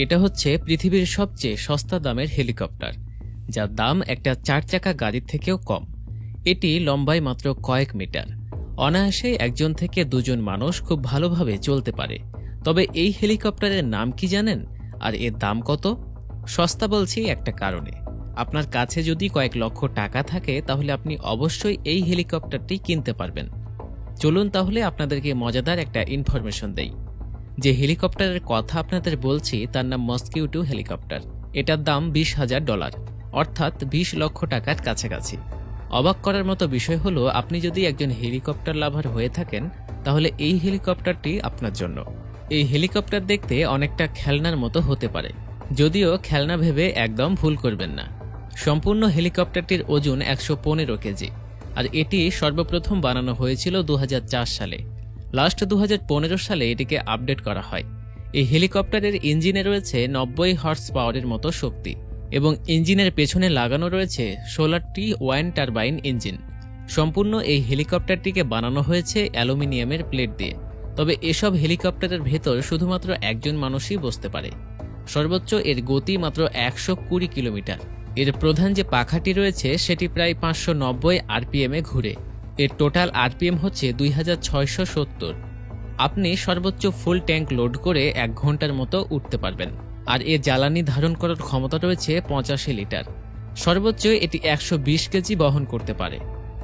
এটা হচ্ছে পৃথিবীর সবচেয়ে সস্তা দামের হেলিকপ্টার, যার দাম একটা চার চাকা গাড়ির থেকেও কম। এটি লম্বায় মাত্র কয়েক মিটার। অনায়াসে একজন থেকে দুজন মানুষ খুব ভালোভাবে চলতে পারে। তবে এই হেলিকপ্টারের নাম কি জানেন? আর এর দাম কত? সস্তা বলছি একটা কারণে। আপনার কাছে যদি কয়েক লক্ষ টাকা থাকে, তাহলে আপনি অবশ্যই এই হেলিকপ্টারটি কিনতে পারবেন। চলুন তাহলে আপনাদেরকে মজাদার একটা ইনফরমেশন দেই। যে হেলিকপ্টারের কথা আপনাদের বলছি, তার নাম মস্কিউটু হেলিকপ্টার। এটার দাম বিশ হাজার ডলার, অর্থাৎ বিশ লক্ষ টাকার কাছাকাছি। অবাক করার মতো বিষয় হলো, আপনি যদি একজন হেলিকপ্টার লাভার হয়ে থাকেন, তাহলে এই হেলিকপ্টারটি আপনার জন্য। এই হেলিকপ্টার দেখতে অনেকটা খেলনার মতো হতে পারে, যদিও খেলনা ভেবে একদম ভুল করবেন না। সম্পূর্ণ হেলিকপ্টারটির ওজন একশো পনেরো কেজি, আর এটি সর্বপ্রথম বানানো হয়েছিল দু হাজার চার সালে। লাস্ট দু হাজার পনেরো সালে এটিকে আপডেট করা হয়। এই হেলিকপ্টারের ইঞ্জিনে রয়েছে নব্বই হর্স পাওয়ারের মতো শক্তি এবং ইঞ্জিনের পেছনে লাগানো রয়েছে সোলারটি ওয়াইন টারবাইন ইঞ্জিন। সম্পূর্ণ এই হেলিকপ্টারটিকে বানানো হয়েছে অ্যালুমিনিয়ামের প্লেট দিয়ে। তবে এসব হেলিকপ্টারের ভেতর শুধুমাত্র একজন মানুষই বসতে পারে। সর্বোচ্চ এর গতি মাত্র একশো কুড়ি কিলোমিটার। এর প্রধান যে পাখাটি রয়েছে সেটি প্রায় পাঁচশো নব্বই আরপিএমে ঘুরে। এর টোটাল আরপিএম হচ্ছে দুই হাজার ছয়শো সত্তর। আপনি সর্বোচ্চ ফুল ট্যাঙ্ক লোড করে এক ঘণ্টার মতো উঠতে পারবেন। আর এর জ্বালানি ধারণ করার ক্ষমতা রয়েছে পঁচাশি লিটার। সর্বোচ্চ এটি একশো বিশ কেজি বহন করতে পারে।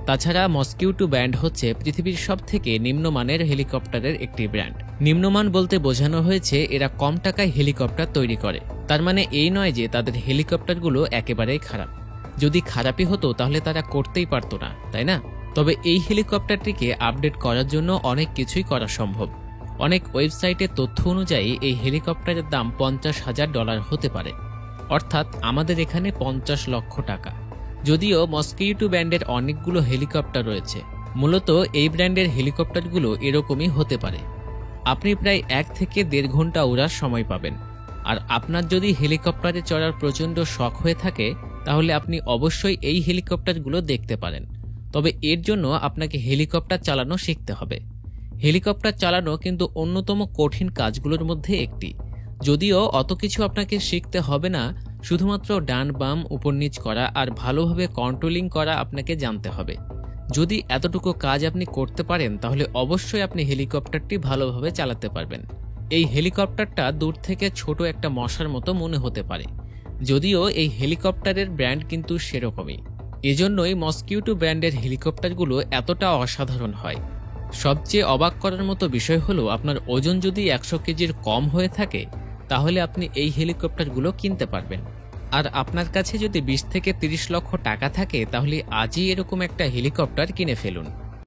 তাছাড়া মস্কিউটু ব্র্যান্ড হচ্ছে পৃথিবীর সব থেকে নিম্নমানের হেলিকপ্টারের একটি ব্র্যান্ড নিম্নমান বলতে বোঝানো হয়েছে, এরা কম টাকায় হেলিকপ্টার তৈরি করে। তার মানে এই নয় যে তাদের হেলিকপ্টারগুলো একেবারেই খারাপ। যদি খারাপই হতো, তাহলে তারা করতেই পারতো না, তাই না? তবে এই হেলিকপ্টারটিকে আপডেট করার জন্য অনেক কিছুই করা সম্ভব। অনেক ওয়েবসাইটের তথ্য অনুযায়ী এই হেলিকপ্টারের দাম পঞ্চাশ হাজার ডলার হতে পারে। অর্থাৎ আমাদের এখানে পঞ্চাশ লক্ষ টাকা। যদিও মস্কিউটু ব্র্যান্ডের অনেকগুলো হেলিকপ্টার রয়েছে। মূলত এই ব্র্যান্ডের হেলিকপ্টারগুলো এরকমই হতে পারে। আপনি প্রায় এক থেকে দেড় ঘণ্টা ওড়ার সময় পাবেন। আর আপনার যদি হেলিকপ্টারে চড়ার প্রচণ্ড শখ হয়ে থাকে, তাহলে আপনি অবশ্যই এই হেলিকপ্টারগুলো দেখতে পারেন। তবে এর জন্য আপনাকে হেলিকপ্টার চালানো শিখতে হবে। হেলিকপ্টার চালানো কিন্তু অন্যতম কঠিন কাজগুলোর মধ্যে একটি। যদিও অত কিছু আপনাকে শিখতে হবে না, শুধুমাত্র ডান বাম উপর নিচ করা আর ভালোভাবে কন্ট্রোলিং করা আপনাকে জানতে হবে। যদি এতটুকু কাজ আপনি করতে পারেন, তাহলে অবশ্যই আপনি হেলিকপ্টারটি ভালোভাবে চালাতে পারবেন। এই হেলিকপ্টারটা দূর থেকে ছোট একটা মশার মতো মনে হতে পারে। যদিও এই হেলিকপ্টারের ব্র্যান্ড কিন্তু সেরকমই। এজন্যই মস্কিউটো ব্র্যান্ডের হেলিকপ্টারগুলো এতটা অসাধারণ হয়। সবচেয়ে অবাক করার মতো বিষয় হলো, আপনার ওজন যদি একশো কেজির কম হয়ে থাকে, তাহলে আপনি এই হেলিকপ্টারগুলো কিনতে পারবেন। আর আপনার কাছে যদি বিশ থেকে তিরিশ লক্ষ টাকা থাকে, তাহলে আজই এরকম একটা হেলিকপ্টার কিনে ফেলুন।